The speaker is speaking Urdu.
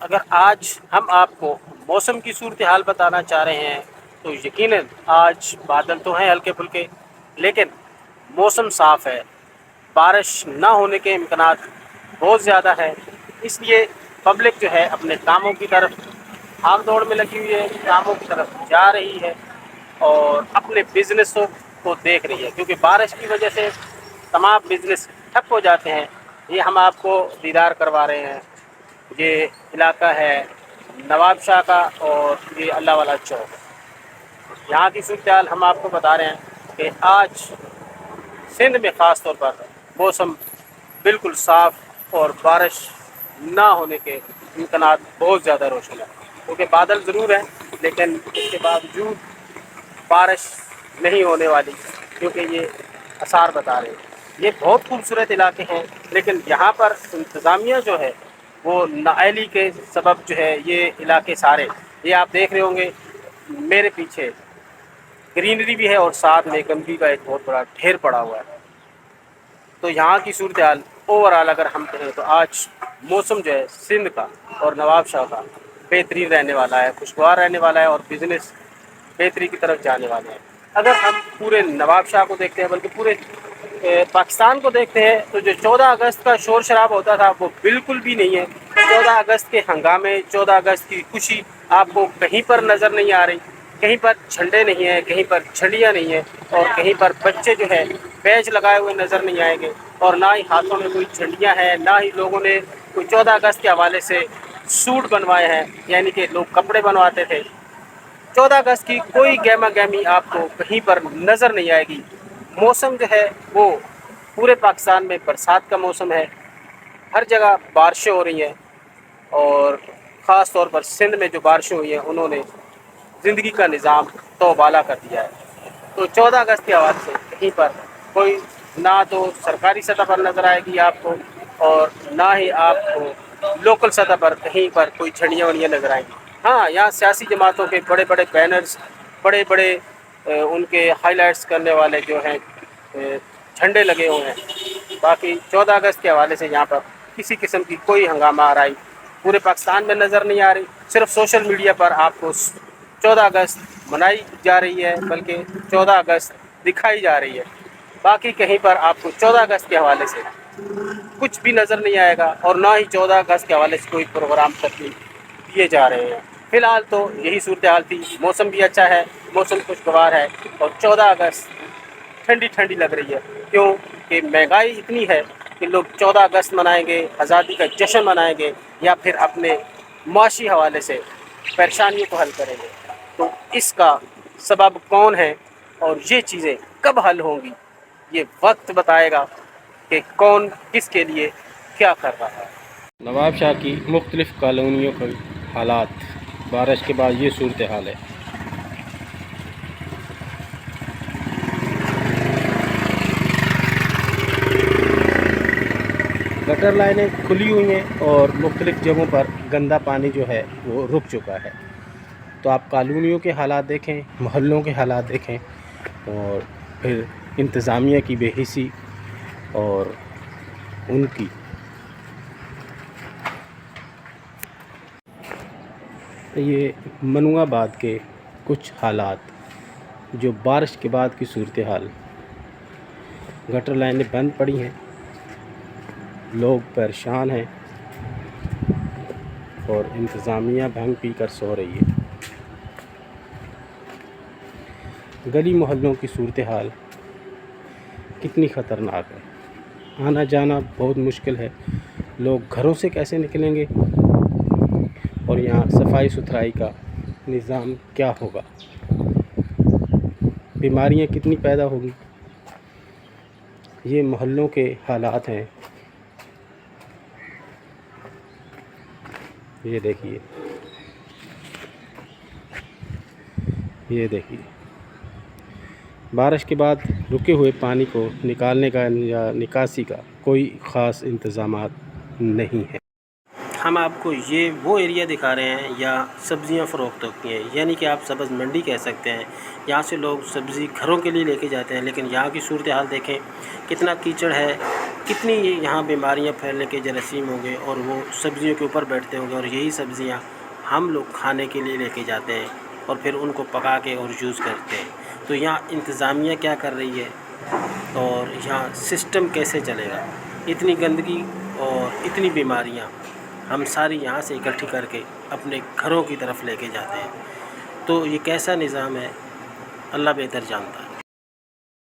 اگر آج ہم آپ کو موسم کی صورتحال بتانا چاہ رہے ہیں، تو یقیناً آج بادل تو ہیں ہلکے پھلکے، لیکن موسم صاف ہے۔ بارش نہ ہونے کے امکانات بہت زیادہ ہے اس لیے پبلک جو ہے اپنے کاموں کی طرف بھاگ دوڑ میں لگی ہوئی ہے، کاموں کی طرف جا رہی ہے اور اپنے بزنسوں کو دیکھ رہی ہے۔ کیونکہ بارش کی وجہ سے تمام بزنس ٹھپ ہو جاتے ہیں۔ یہ ہم آپ کو دیدار کروا رہے ہیں۔ یہ علاقہ ہے نواب شاہ کا اور یہ اللہ والا چوک۔ یہاں کی صورتحال ہم آپ کو بتا رہے ہیں کہ آج سندھ میں خاص طور پر موسم بالکل صاف اور بارش نہ ہونے کے امکانات بہت زیادہ روشن ہیں۔ کیونکہ بادل ضرور ہیں، لیکن اس کے باوجود بارش نہیں ہونے والی، کیونکہ یہ اثار بتا رہے ہیں۔ یہ بہت خوبصورت علاقے ہیں، لیکن یہاں پر انتظامیہ جو ہے وہ نااہلی کے سبب جو ہے یہ علاقے سارے، یہ آپ دیکھ رہے ہوں گے، میرے پیچھے گرینری بھی ہے اور ساتھ میں گندگی کا ایک بہت بڑا ڈھیر پڑا ہوا ہے۔ تو یہاں کی صورتحال اوور آل اگر ہم کہیں تو آج موسم جو ہے سندھ کا اور نواب شاہ کا بہترین رہنے والا ہے، خوشگوار رہنے والا ہے اور بزنس بہتری کی طرف جانے والے ہیں اگر ہم پورے نواب شاہ کو دیکھتے ہیں، بلکہ پورے پاکستان کو دیکھتے ہیں تو جو چودہ اگست کا شور شراب ہوتا تھا وہ بالکل بھی نہیں ہے۔ چودہ اگست کے ہنگامے، چودہ اگست کی خوشی آپ کو کہیں پر نظر نہیں آ رہی، کہیں پر جھنڈے نہیں ہیں، کہیں پر جھنڈیاں نہیں ہیں اور کہیں پر بچے جو ہے بیج لگائے ہوئے نظر نہیں آئیں گے۔ اور نہ ہی ہاتھوں میں کوئی جھنڈیاں ہیں، نہ ہی لوگوں نے کوئی چودہ اگست کے حوالے سے سوٹ بنوائے ہیں یعنی کہ لوگ کپڑے بنواتے تھے۔ چودہ اگست کی کوئی گہما گہمی آپ کو کہیں پر نظر نہیں آئے گی۔ موسم جو ہے وہ پورے پاکستان میں برسات کا موسم ہے۔ ہر جگہ بارشیں ہو رہی ہیں اور خاص طور پر سندھ میں جو بارشیں ہوئی ہیں، انہوں نے زندگی کا نظام تو بالا کر دیا ہے۔ تو چودہ اگست کے حوالے سے کہیں پر کوئی نہ تو سرکاری سطح پر نظر آئے گی آپ کو اور نہ ہی آپ کو لوکل سطح پر کہیں پر کوئی جھنڈیاں وڑیاں نظر آئیں گی۔ ہاں یہاں سیاسی جماعتوں کے بڑے بڑے بینرز بڑے بڑے ان کے ہائی لائٹس کرنے والے جو ہیں جھنڈے لگے ہوئے ہیں۔ باقی چودہ اگست کے حوالے سے یہاں پر کسی قسم کی کوئی ہنگامہ آ پورے پاکستان میں نظر نہیں آ رہی۔ صرف سوشل میڈیا پر آپ کو چودہ اگست منائی جا رہی ہے، بلکہ چودہ اگست دکھائی جا رہی ہے۔ باقی کہیں پر آپ کو چودہ اگست کے حوالے سے کچھ بھی نظر نہیں آئے گا، اور نہ ہی چودہ اگست کے حوالے سے کوئی پروگرام ترتیب دیے جا رہے ہیں۔ فی الحال تو یہی صورتحال تھی۔ موسم بھی اچھا ہے، موسم خوشگوار ہے اور چودہ اگست ٹھنڈی ٹھنڈی لگ رہی ہے۔ کیوں کہ مہنگائی اتنی ہے کہ لوگ چودہ اگست منائیں گے، آزادی کا جشن منائیں گے یا پھر اپنے معاشی حوالے سے پریشانیوں کو حل کریں گے۔ تو اس کا سبب کون ہے اور یہ چیزیں کب حل ہوں گی، یہ وقت بتائے گا کہ کون کس کے لیے کیا کر رہا ہے۔ نواب شاہ کی مختلف کالونیوں کے حالات۔ بارش کے بعد یہ صورتحال ہے۔ گٹر لائنیں کھلی ہوئی ہیں اور مختلف جگہوں پر گندا پانی جو ہے وہ رک چکا ہے۔ تو آپ کالونیوں کے حالات دیکھیں، محلوں کے حالات دیکھیں اور پھر انتظامیہ کی بے حسی اور ان کی یہ منو آباد کے کچھ حالات جو بارش کے بعد کی صورتحال۔ گٹر لائنیں بند پڑی ہیں۔ لوگ پریشان ہیں۔ اور انتظامیہ بھنگ پی کر سو رہی ہے۔ گلی محلوں کی صورتحال کتنی خطرناک ہے۔ آنا جانا بہت مشکل ہے۔ لوگ گھروں سے کیسے نکلیں گے؟ اور یہاں صفائی ستھرائی کا نظام کیا ہوگا؟ بیماریاں کتنی پیدا ہوگی؟ یہ محلوں کے حالات ہیں۔ یہ دیکھیے۔ یہ دیکھیے۔ بارش کے بعد رکے ہوئے پانی کو نکالنے کا یا نکاسی کا کوئی خاص انتظامات نہیں ہے ہم آپ کو یہ وہ ایریا دکھا رہے ہیں یا سبزیاں فروخت ہوتی ہیں یعنی کہ آپ سبز منڈی کہہ سکتے ہیں۔ یہاں سے لوگ سبزی گھروں کے لیے لے کے جاتے ہیں، لیکن یہاں کی صورتحال دیکھیں، کتنا کیچڑ ہے، کتنی یہاں بیماریاں پھیلنے کے جراثیم ہوں گے اور وہ سبزیوں کے اوپر بیٹھتے ہوں گے اور یہی سبزیاں ہم لوگ کھانے کے لیے لے کے جاتے ہیں اور پھر ان کو پکا کے اور یوز کرتے ہیں۔ تو یہاں انتظامیہ کیا کر رہی ہے اور یہاں سسٹم کیسے چلے گا؟ اتنی گندگی اور اتنی بیماریاں۔ ہم ساری یہاں سے اکٹھی کر کے اپنے گھروں کی طرف لے کے جاتے ہیں۔ تو یہ کیسا نظام ہے؟ اللہ بہتر جانتا ہے۔